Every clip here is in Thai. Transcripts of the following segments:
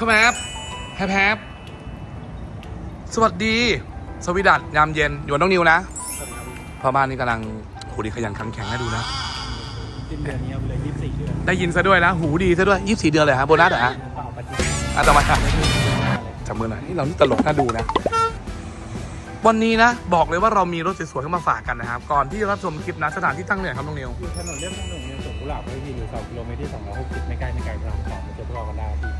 ชแมบแฮปแฮปสวัสดี สวีดัตยามเย็นอยู่กับน้องนิวนะพ่อบ้านนี่กำลังหูดีขยันขันแข็งให้ดูนะ สิ้นเดือนนี้เอาไปเลยยี่สิบสี่เดือนได้ยินซะด้วยนะ หูดีซะด้วยยี่สี่เดือนเลยฮะโบนัสเหรอฮะเปล่าปฏิอะต่อมาค่ะจับมือหน่อยนี่เรานี่ตลกน่าดูนะ วันนี้นะ บอกเลยว่าเรามีรถสวยๆเข้ามาฝากกันนะครับ ก่อนที่จะรับชมคลิปนะสถานที่ตั้งเนี่ยครับน้องนิวอยู่ถนนเรียบทางหลวงเนี่ยสวนกุหลาบไว้ที่อยู่สองกิโลเมตรที่สองร้อยหกสิบไม่ใกล้ไม่ไกลพระรามสองมาเจอพวกเรากันได้ที่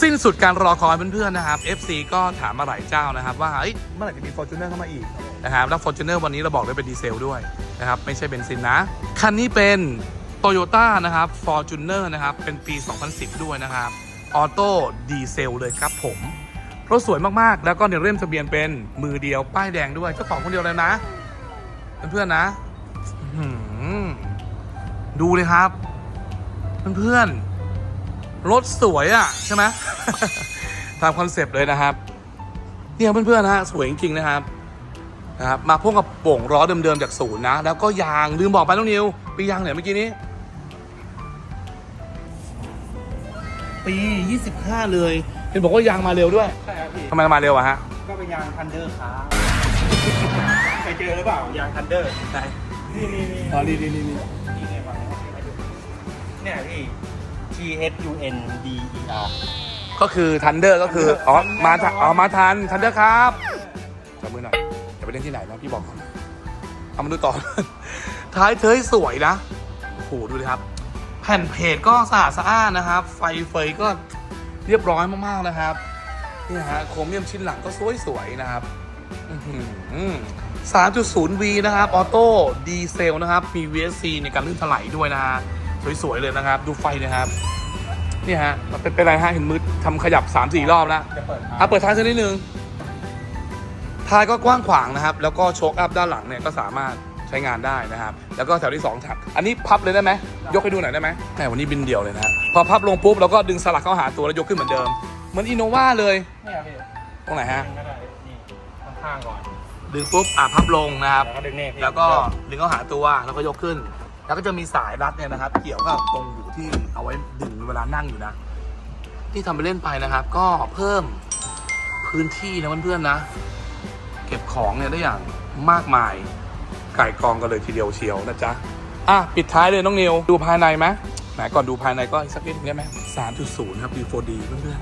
สิ้นสุดการรอคอยเพื่อนๆนะครับ FC ก็ถามมาหลายเจ้านะครับ ว่าเอ้ยเมื่อไหร่จะมี Fortuner เข้ามาอีกนะครับแล้ว Fortuner วันนี้เราบอกเลยเป็นดีเซลด้วยนะครับไม่ใช่เบนซินนะ คันนี้เป็น Toyota นะครับ Fortuner นะครับเป็นปี 2010 ด้วยนะครับออโต้ดีเซลเลยครับผมรถสวยมากๆ แล้วก็ในเล่มทะเบียนเป็นมือเดียวป้ายแดงด้วยเจ้าของคนเดียวเลยนะ เพื่อนๆนะอื้อหือดูเลยครับ เพื่อนๆ รถสวยอะใช่ไหมตามคอนเซปต์เลยนะครับเนี่ยเพื่อนๆนะฮะสวยจริงๆนะครับนะครับมาพ่วงกับโป่งล้อเดิมๆจากศูนย์นะ แล้วก็ยางลืมบอกไปน้องนิวปียางเนี่ยเมื่อกี้นี้ ปี 25 เลยเห็นบอกว่ายางมาเร็วด้วยใช่ครับพี่ทำไมมาเร็วอะฮะก็เป็นยางทันเดอร์ครับเคยเจอหรือเปล่ายางทันเดอร์ไหนนี่นี่นี่อ๋อนี่นี่นี่นี่นี่ไงฟังเนี่ยพี่ T H U N D E R ก็คือทันเดอร์ก็คือ อ๋อ มาทันอ๋อ มาทันทันเดอร์ครับจับมือหน่อยจะไปเล่นที่ไหนนะพี่บอกก่อนเอามาดูต่อ ท้ายเทยสวยนะโอ้โหดูดิครับ แผ่นเพจก็สะอาดสะอ้านนะครับ ไฟเฟยก็เรียบร้อยมากๆนะครับนี่นะฮะโครเมียมชิ้นหลังก็สวยๆนะครับ3.0 V นะครับ ออโต้ดีเซลนะครับ มี VSC ในการลื่นถลายด้วยนะฮะ สวยๆเลยนะครับ ดูไฟนะครับนี่ฮะมันเป็นเป็นไรฮะเห็นมืดทำขยับ3-4รอบแล้วจะเปิดอะเปิดท้ายสักนิดนึงท้ายก็กว้างขวางนะครับ แล้วก็โชคอัพด้านหลังเนี่ยก็สามารถใช้งานได้นะครับ แล้วก็แถวที่2ถักอันนี้พับเลยได้ไหมยกให้ดูหน่อยได้ไหมแต่วันนี้บินเดี่ยวเลยนะฮะพอพับลงปุ๊บเราก็ดึงสลักเข้าหาตัวแล้วยกขึ้นเหมือนเดิมเหมือนอินโนวาเลยเนี่ยพี่ตรงไหนฮะดึงก็ได้นี่ข้างๆก่อนดึงปุ๊บอะพับลงนะครับแล้วก็ดึงเนี่ยพี่แล้วก็ดึงเข้าหาตัวแล้วก็ยกขึ้น แล้วก็จะมีสายรัดเนี่ยนะครับ เกี่ยวกับตรงหูที่เอาไว้ดึงเวลานั่งอยู่นะ ที่ทำไปเล่นไปนะครับ ก็เพิ่มพื้นที่นะเพื่อนๆนะ เก็บของเนี่ยได้อย่างมากมายไก่กองกันเลยทีเดียวเชียวนะจ๊ะอะปิดท้ายเลยน้องนิวดูภายในไหมไหนก่อนดูภายในก็อีกสักนิดนึงได้ไหมสามจุดศูนย์ครับ B4D เพื่อน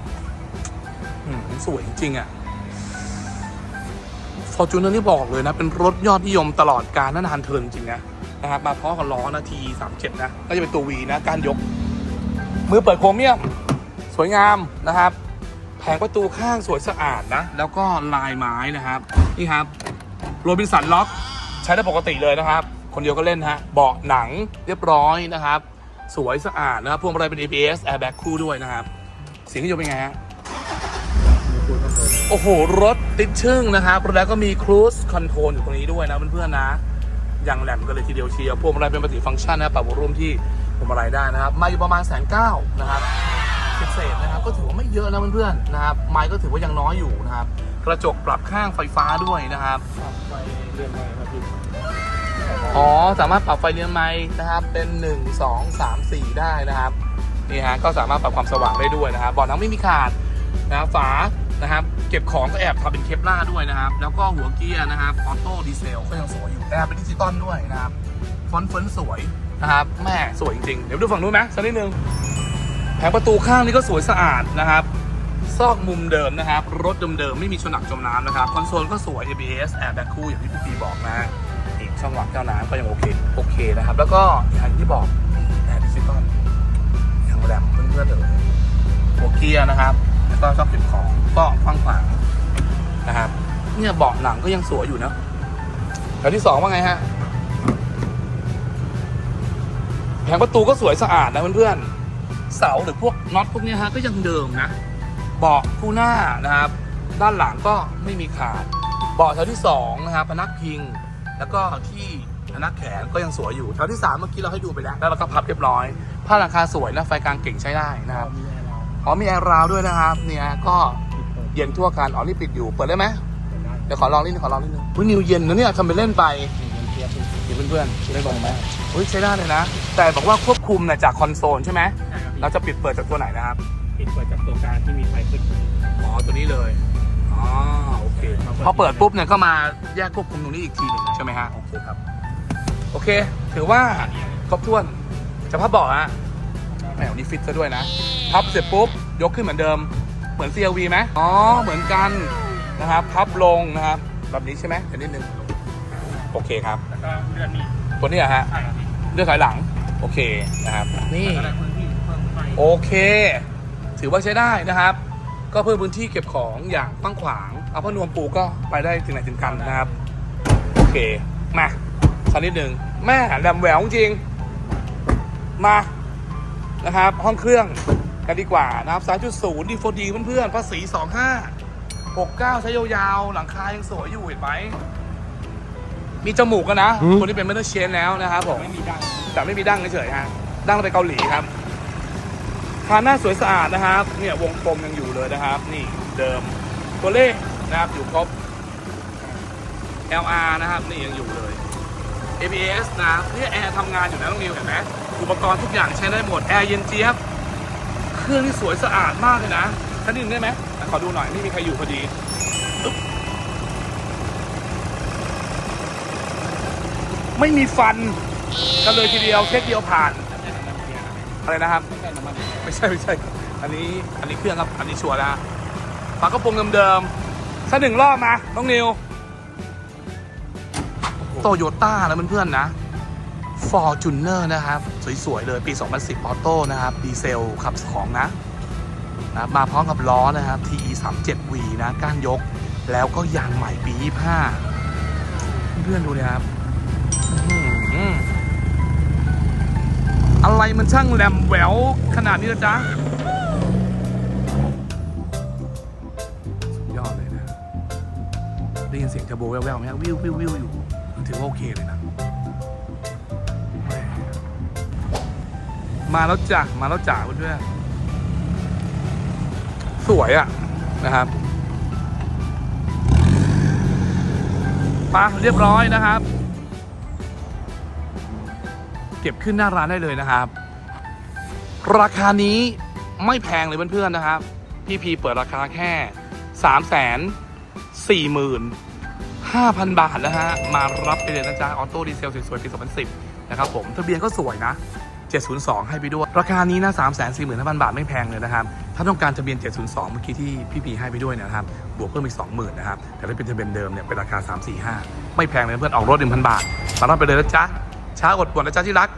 ๆอืมสวยจริงๆอะฟอร์จูเนอร์นี่บอกเลยนะ เป็นรถยอดนิยมตลอดการนานเทินจริงนะ นะครับมาพร้อมกับล้อนะทีสามเจ็ดนะก็จะเป็นตัววีนะการยก มือเปิดโครเมียมสวยงามนะครับ แผงประตูข้างสวยสะอาดนะ แล้วก็ลายไม้นะครับ นี่ครับโรบินสันล็อกใช้ได้ปกติเลยนะครับ คนเดียวก็เล่นฮะเบาะหนังเรียบร้อยนะครับ สวยสะอาดนะครับพวงมาลัยเป็น ABS airbag คู่ด้วยนะครับเสียงเครื่องยนต์เป็นไงฮะโอ้โห รถติดชึ่งนะครับ แล้วก็มีครู i คอนโทรลอยู่ตรงนี้ด้วยนะเพื่อนๆนะ อย่างแหลมกันเลยทีเดียวเชียวพวงมาลัยเป็นปฏิฟังก์ชันนะครับปรับร่วมที่พวงมาลัยได้นะครับมาอยู่ประมาณแสนเก้านะครับเศษๆนะครับก็ถือว่าไม่เยอะนะเพื่อนๆนะครับไม้ก็ถือว่ายังน้อยอยู่นะครับ กระจกปรับข้างไฟฟ้าด้วยนะครับปรับไฟเรือนไม้ครับพี่อ๋อสามารถปรับไฟเลี้ยงไม้นะครับเป็น 1 2 3 4 ได้นะครับนี่ฮะก็สามารถปรับความสว่างได้ด้วยนะครับเบาะหนังไม่มีขาดนะครับฝา นะครับ เก็บของก็แอบทำเป็นเคปล่าด้วยนะครับ แล้วก็หัวเกียร์นะครับออโต้ดีเซลก็ยังสวยอยู่แอร์เป็นดิจิตอลด้วยนะครับฟอนต์เฟิร์นสวยนะครับแม่สวยจริงๆ เดี๋ยวดูฝั่งนู้นไหมสักนิดนึงแผงประตูข้างนี้ก็สวยสะอาดนะครับ ซอกมุมเดิมนะครับ รถเดิมๆไม่มีชนหนักจมน้ำนะครับคอนโซลก็สวย ABS แอร์แบ็คคู่อย่างที่พี่ปีบอกนะฮะอีกช่องหลังเจ้าน้ำก็ยังโอเคโอเคนะครับ แล้วก็อย่างที่บอกแอร์ดิจิตอลยังแรมเพื่อนๆเลยหัวเกียร์นะครับ แล้วก็ชอบเก็บของก็กว้างขวางนะครับ เนี่ยเบาะหนังก็ยังสวยอยู่นะแถวที่สองว่าไงฮะแผงประตูก็สวยสะอาดนะเพื่อนๆเสาหรือพวกน็อตพวกนี้ฮะก็ยังเดิมนะเบาะคู่หน้านะครับ ด้านหลังก็ไม่มีขาดเบาะแถวที่สองนะครับพนักพิง แล้วก็ที่พนักแขนก็ยังสวยอยู่แถวที่สามเมื่อกี้เราให้ดูไปแล้วแล้วเราก็พับเรียบร้อยผ้าหลังคาสวยนะไฟกลางเก่งใช้ได้นะครับ อร์เราอ๋อมีแอร์ราวด้วยนะครับเนี่ยก็ปิดเปิดเย็นทั่วกันอ๋อนี่ปิดอยู่เปิดได้ไหมเปิดได้เดี๋ยวขอลองนิดนึงขอลองนิดนึงอุ้ยนิวเย็นนะเนี่ยทำไปเล่นไปมีเงินเทียบพี่นี่เพื่อนๆได้ลงไหมอุ้ยใช้ได้เลยนะ แต่บอกว่าควบคุมนะจากคอนโซลใช่ไหมใช่ครับพี่เราจะปิดเปิดจากตัวไหนนะครับปิดเปิดจากตัวกลางที่มีไฟขึ้นอ๋อตัวนี้เลยอ๋อโอเคพอเปิดปุ๊บเนี่ยก็มาแยกควบคุมตรงนี้อีกทีหนึ่งใช่ไหมฮะโอเคครับ โอเค ถือว่าครบถ้วนจะพับเบาะฮะแห มวันนี้ฟิตซะด้วยนะพับเสร็จปุ๊บยกขึ้นเหมือนเดิม เหมือน CLV ไหมอ๋อเหมือนกันนะครับพับลงนะครับแบบนี้ใช่ไหมเดี๋ยวนิดนึงโอเคครับแล้วก็เลื่อนนี่ตัวนี้อะฮะใช่ครับพี่เลือกถอยหลังโอเคนะครับนี่ก็ได้พื้นที่เพิ่มขึ้นไปโอเค ถือว่าใช้ได้นะครับ ก็เพิ่มพื้นที่เก็บของอย่างกว้างขวาง เอาผ้านวมปูก็ไปได้ถึงไหนถึงกันนะครับ โอเค มาสักนิดหนึ่งแม่แหลมแหววจริง มา นะครับ ห้องเครื่องกันดีกว่านะครับ3.0ดีโฟดีเพื่อนๆภาษี 25 69 ใช้ยาวๆ หลังคายังสวยอยู่เห็นไหม มีจมูกกันนะ คนที่เป็นเมทัลเชนแล้วนะครับผม ไม่มีดังแต่ไม่มีดั้งเฉยๆฮะ ดั้งเราไปเกาหลีครับคานหน้าสวยสะอาดนะครับ เนี่ยวงกลมยังอยู่เลยนะครับ นี่เดิม ตัวเลขนะครับอยู่ครบ LR นะครับ นี่ยังอยู่เลย ABS นะนี่แอร์ทำงานอยู่นะน้องนิวเห็นไหม อุปกรณ์ทุกอย่างใช้ได้หมด แอร์เย็นเจี๊ยบ เครื่องที่สวยสะอาดมากเลยนะชั้นหนึ่งได้ไหม ขอดูหน่อย ไม่มีใครอยู่พอดีไม่มีฟันกันเลยทีเดียวเช็คเดียวผ่าน อะไรนะครับ ไม่ใช่ไม่ใช่ อันนี้อันนี้เครื่องครับ อันนี้ชัวร์นะฝากระโปรงเดิมๆสักหนึ่งรอบมาน้องนิวโตโยต้านะเพื่อนๆนะ ฟอร์จูเนอร์นะครับ สวย ๆ เลยปี 2010 ออโต้นะครับ ดีเซลขับ2นะนะมาพร้อมกับล้อนะครับ TE 3 7 V นะก้านยก แล้วก็ยางใหม่ปี 25 เพื่อนดูนะครับอะไรมันช่างแหลมแหววขนาดนี้นะจ๊ะสุดยอดเลยนะ ได้ยินเสียงเทอร์โบแว่วๆไหมวิววิววิวอยู่ถือว่าโอเคเลยนะ มาแล้วจ้ะมาแล้วจ้ะเพื่อนๆสวยอะนะครับปะเรียบร้อยนะครับ เก็บขึ้นหน้าร้านได้เลยนะครับ ราคานี้ไม่แพงเลยเพื่อนๆนะครับ พี่พีเปิดราคาแค่สามแสนสี่หมื่นห้าพันบาทนะฮะ มารับไปเลยนะจ๊ะ ออโต้ดีเซลสวยๆปี2010นะครับผมทะเบียนก็สวยนะ 702 ให้ไปด้วย ราคานี้นะ3 4 5 0 0 0 บาทไม่แพงเลยนะครับ ถ้าต้องการทะเบียน 702 เมื่อกี้ที่พี่พีให้ไปด้วยนยนะครับ บวกเพิ่มอีก 20,000 นะครับ แต่ถ้าเป็นทะเบียนเดิมเนี่ยเป็นราคา 345 ไม่แพงเลยเพื่อนออกรถ 1,000 บาท มารับไปเลยนะจ๊ะช้าอดปวดนะจ๊ะที่รัก